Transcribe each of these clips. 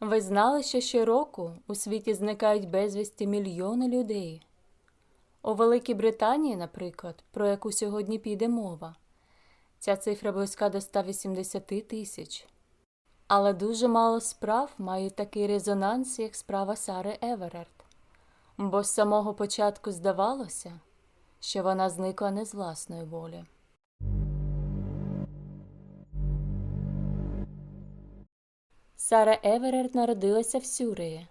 Ви знали, що щороку у світі зникають безвісті мільйони людей? У Великій Британії, наприклад, про яку сьогодні піде мова, ця цифра близька до 180 тисяч. Але дуже мало справ мають такий резонанс, як справа Сари Еверард. Бо з самого початку здавалося, що вона зникла не з власної волі. Сара Еверард народилася в Сюреї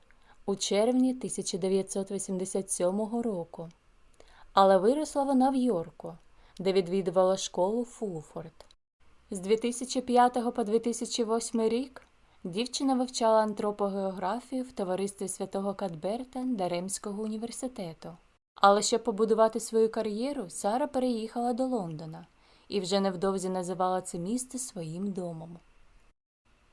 у червні 1987 року, але виросла вона в Йорку, де відвідувала школу Фулфорд. З 2005 по 2008 рік дівчина вивчала антропогеографію в товаристві святого Кадберта Даремського університету. Але щоб побудувати свою кар'єру, Сара переїхала до Лондона і вже невдовзі називала це місто своїм домом.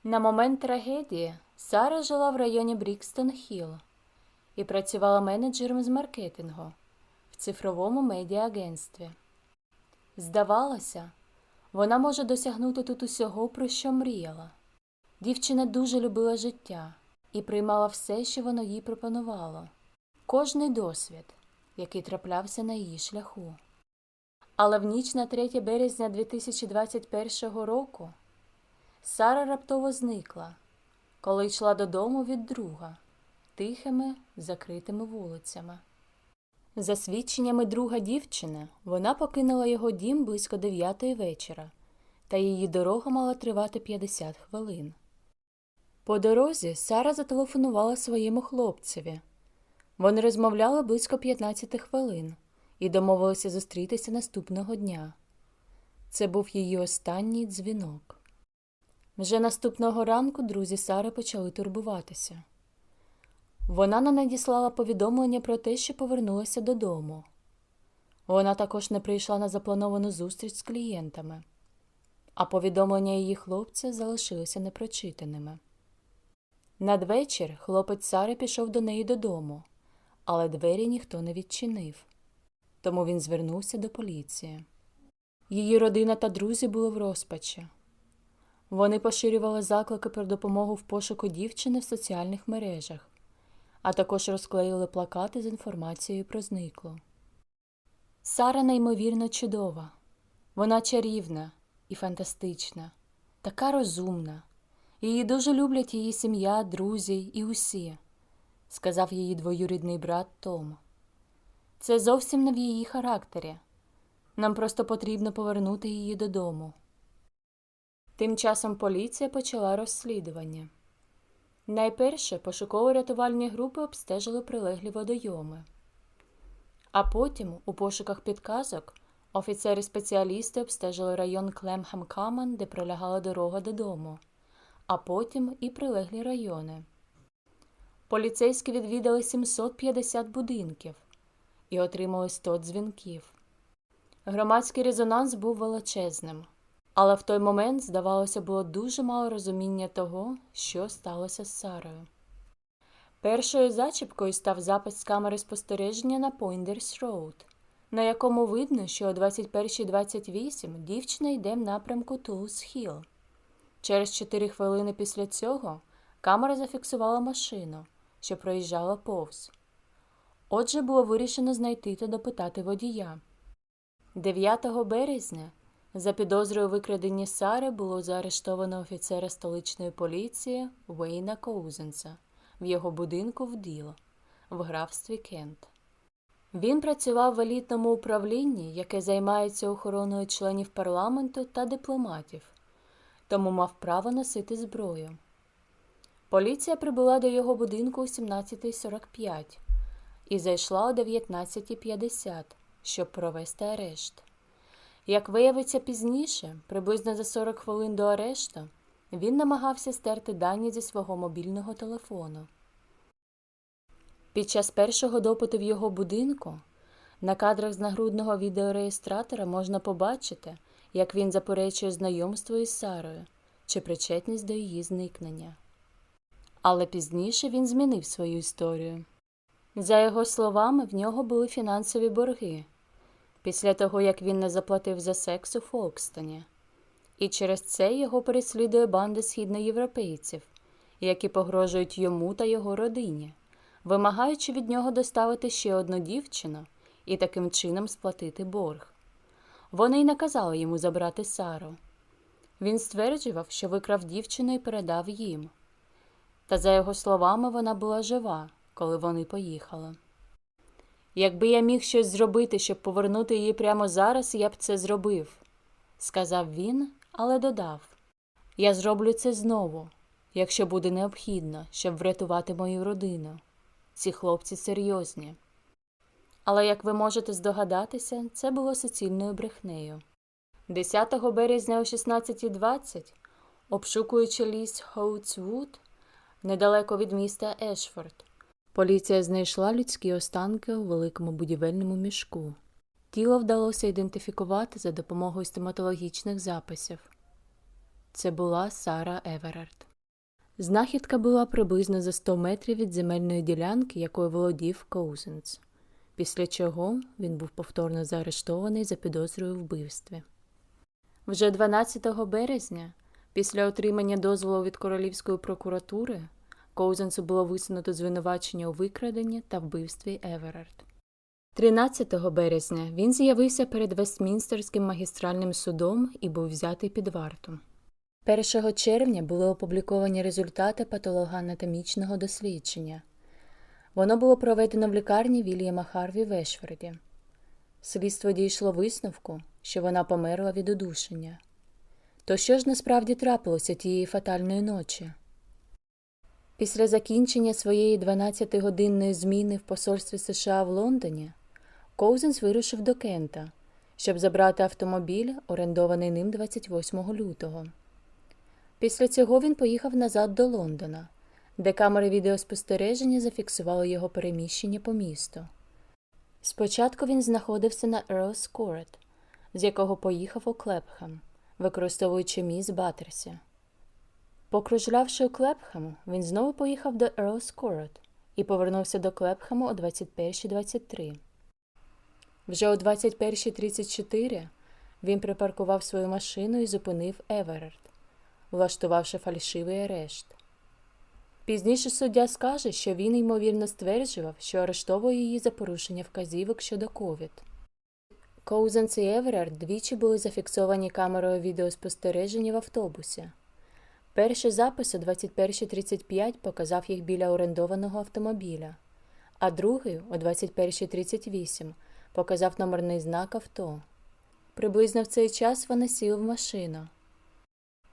На момент трагедії Сара жила в районі Брікстон Хілл і працювала менеджером з маркетингу в цифровому медіаагентстві. Здавалося, вона може досягнути тут усього, про що мріяла. Дівчина дуже любила життя і приймала все, що воно їй пропонувало, кожний досвід, який траплявся на її шляху. Але в ніч на 3 березня 2021 року Сара раптово зникла, коли йшла додому від друга тихими, закритими вулицями. За свідченнями друга дівчини, вона покинула його дім близько дев'ятої вечора, та її дорога мала тривати 50 хвилин. По дорозі Сара зателефонувала своєму хлопцеві. Вони розмовляли близько 15 хвилин і домовилися зустрітися наступного дня. Це був її останній дзвінок. Вже наступного ранку друзі Сари почали турбуватися. Вона не надіслала повідомлення про те, що повернулася додому. Вона також не прийшла на заплановану зустріч з клієнтами, а повідомлення її хлопця залишилися непрочитаними. Надвечір хлопець Сари пішов до неї додому, але двері ніхто не відчинив, тому він звернувся до поліції. Її родина та друзі були в розпачі. Вони поширювали заклики про допомогу в пошуку дівчини в соціальних мережах, а також розклеїли плакати з інформацією про зниклу. Сара неймовірно чудова, вона чарівна і фантастична, така розумна. Її дуже люблять її сім'я, друзі і усі, сказав її двоюрідний брат Том. Це зовсім не в її характері. Нам просто потрібно повернути її додому. Тим часом поліція почала розслідування. Найперше пошуково-рятувальні групи обстежили прилеглі водойоми. А потім, у пошуках підказок, офіцери-спеціалісти обстежили район Клемхем Камен, де пролягала дорога додому, а потім і прилеглі райони. Поліцейські відвідали 750 будинків і отримали 100 дзвінків. Громадський резонанс був величезним. Але в той момент, здавалося, було дуже мало розуміння того, що сталося з Сарою. Першою зачіпкою став запис з камери спостереження на Poinders Road, на якому видно, що о 21.28 дівчина йде в напрямку Tools Hill. Через 4 хвилини після цього камера зафіксувала машину, що проїжджала повз. Отже, було вирішено знайти та допитати водія. 9 березня за підозрою у викраденні Сари було заарештовано офіцера столичної поліції Вейна Коузенса в його будинку в Діло в графстві Кент. Він працював в елітному управлінні, яке займається охороною членів парламенту та дипломатів, тому мав право носити зброю. Поліція прибула до його будинку о 17.45 і зайшла о 19.50, щоб провести арешт. Як виявиться пізніше, приблизно за 40 хвилин до арешту, він намагався стерти дані зі свого мобільного телефону. Під час першого допиту в його будинку на кадрах з нагрудного відеореєстратора можна побачити, як він заперечує знайомство із Сарою чи причетність до її зникнення. Але пізніше він змінив свою історію. За його словами, в нього були фінансові борги після того, як він не заплатив за секс у Фолкстоні. І через це його переслідує банда східноєвропейців, які погрожують йому та його родині, вимагаючи від нього доставити ще одну дівчину і таким чином сплатити борг. Вони й наказали йому забрати Сару. Він стверджував, що викрав дівчину і передав їм. Та, за його словами, вона була жива, коли вони поїхали. Якби я міг щось зробити, щоб повернути її прямо зараз, я б це зробив, сказав він, але додав Я зроблю це знову, якщо буде необхідно, щоб врятувати мою родину. Ці хлопці серйозні. Але, як ви можете здогадатися, це було суцільною брехнею. 10 березня о 16.20, обшукуючи ліс Хоутсвуд, недалеко від міста Ешфорд, поліція знайшла людські останки у великому будівельному мішку. Тіло вдалося ідентифікувати за допомогою стоматологічних записів. Це була Сара Еверард. Знахідка була приблизно за 100 метрів від земельної ділянки, якою володів Коузенс, після чого він був повторно заарештований за підозрою вбивстві. Вже 12 березня, після отримання дозволу від Королівської прокуратури, Коузенсу було висунуто звинувачення у викраденні та вбивстві Еверард. 13 березня він з'явився перед Вестмінстерським магістральним судом і був взятий під варту. 1 червня були опубліковані результати патологоанатомічного дослідження. Воно було проведено в лікарні Вільяма Харві в Ешфорді. Слідство дійшло висновку, що вона померла від удушення. То що ж насправді трапилося тієї фатальної ночі? Після закінчення своєї 12-годинної зміни в посольстві США в Лондоні Коузенс вирушив до Кента, щоб забрати автомобіль, орендований ним 28 лютого. Після цього він поїхав назад до Лондона, де камери відеоспостереження зафіксували його переміщення по місту. Спочатку він знаходився на Earl's Court, з якого поїхав у Клепхем, використовуючи міст Баттерсі. Покружлявши у Клепхему, він знову поїхав до Earl's Court і повернувся до Клепхему о 21.23. Вже о 21.34 він припаркував свою машину і зупинив Еверард, влаштувавши фальшивий арешт. Пізніше суддя скаже, що він ймовірно стверджував, що арештовує її за порушення вказівок щодо ковід. Коузенс і Еверард двічі були зафіксовані камерою відеоспостереження в автобусі. Перший запис о 21.35 показав їх біля орендованого автомобіля, а другий о 21.38 показав номерний знак авто. Приблизно в цей час вони сіли в машину.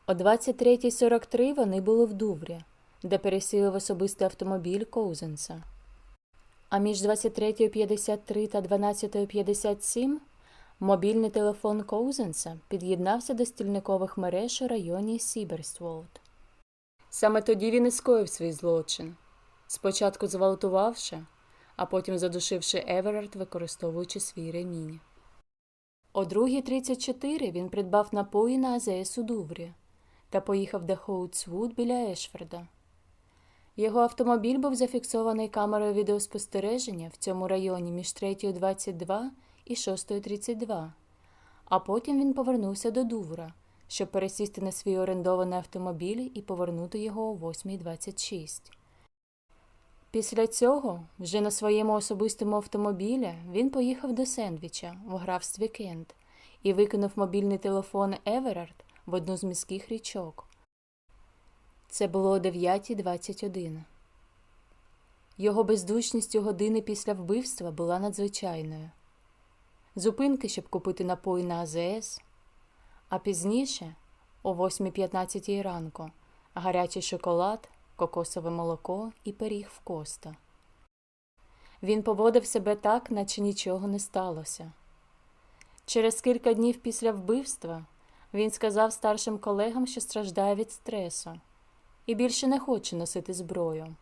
О 23.43 вони були в Дуврі, де пересіли в особистий автомобіль Коузенса. А між 23.53 та 12.57 мобільний телефон Коузенса під'єднався до стільникових мереж у районі Сіберстволд. Саме тоді він і скоїв свій злочин, спочатку зґвалтувавши, а потім задушивши Еверард, використовуючи свій ремінь. О 2.34 він придбав напої на АЗС у Дуврі та поїхав до Хоутсвуд біля Ешфорда. Його автомобіль був зафіксований камерою відеоспостереження в цьому районі між 3.22 і 6.32, а потім він повернувся до Дувра, щоб пересісти на свій орендований автомобіль і повернути його о 8.26. Після цього, вже на своєму особистому автомобілі, він поїхав до Сендвіча в графстві Кент і викинув мобільний телефон Еверард в одну з міських річок. Це було о 9.21. Його бездушність у години після вбивства була надзвичайною. Зупинки, щоб купити напої на АЗС, а пізніше, о 8.15 ранку, гарячий шоколад, кокосове молоко і пиріг в коста. Він поводив себе так, наче нічого не сталося. Через кілька днів після вбивства він сказав старшим колегам, що страждає від стресу і більше не хоче носити зброю.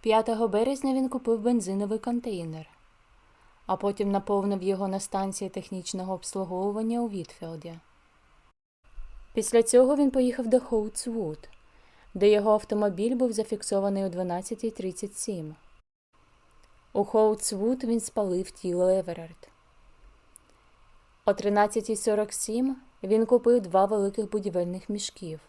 5 березня він купив бензиновий контейнер, а потім наповнив його на станції технічного обслуговування у Вітфілді. Після цього він поїхав до Хоутсвуд, де його автомобіль був зафіксований о 12.37. У Хоутсвуд він спалив тіло Еверард. О 13.47 він купив два великих будівельних мішків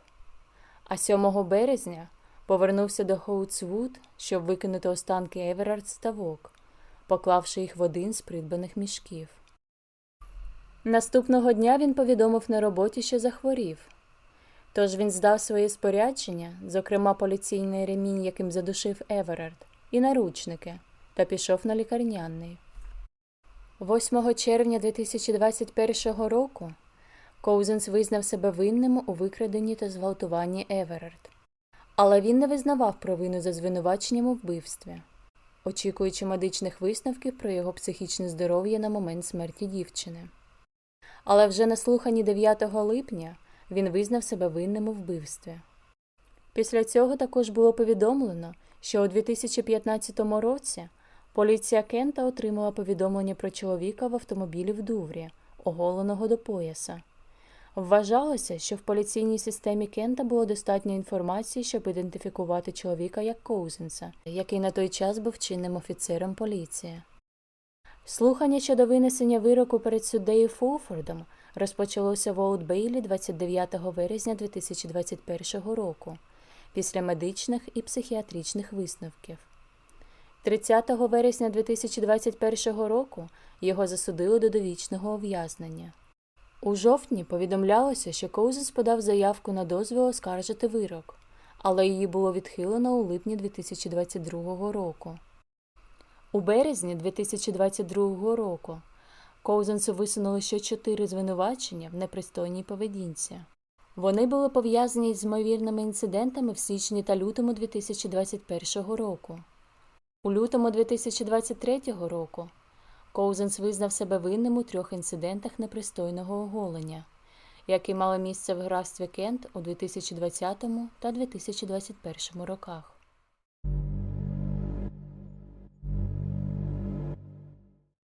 А 7 березня повернувся до Хоутсвуд, щоб викинути останки Еверард ставок, поклавши їх в один з придбаних мішків. Наступного дня він повідомив на роботі, що захворів. Тож він здав своє спорядження, зокрема поліційний ремінь, яким задушив Еверард, і наручники, та пішов на лікарняний. 8 червня 2021 року Коузенс визнав себе винним у викраденні та зґвалтуванні Еверард. Але він не визнавав провину за звинуваченням у вбивстві, очікуючи медичних висновків про його психічне здоров'я на момент смерті дівчини. Але вже на слуханні 9 липня він визнав себе винним у вбивстві. Після цього також було повідомлено, що у 2015 році поліція Кента отримала повідомлення про чоловіка в автомобілі в Дуврі, оголеного до пояса. Вважалося, що в поліційній системі Кента було достатньо інформації, щоб ідентифікувати чоловіка як Коузенса, який на той час був чинним офіцером поліції. Слухання щодо винесення вироку перед суддею Фулфордом розпочалося в Оут Бейлі 29 вересня 2021 року після медичних і психіатричних висновків. 30 вересня 2021 року його засудили до довічного ув'язнення. У жовтні повідомлялося, що Коузенс подав заявку на дозвіл оскаржити вирок, але її було відхилено у липні 2022 року. У березні 2022 року Коузенсу висунули ще чотири звинувачення в непристойній поведінці. Вони були пов'язані з ймовірними інцидентами в січні та лютому 2021 року. У лютому 2023 року Коузенс визнав себе винним у трьох інцидентах непристойного оголення, які мали місце в графстві Кент у 2020 та 2021 роках.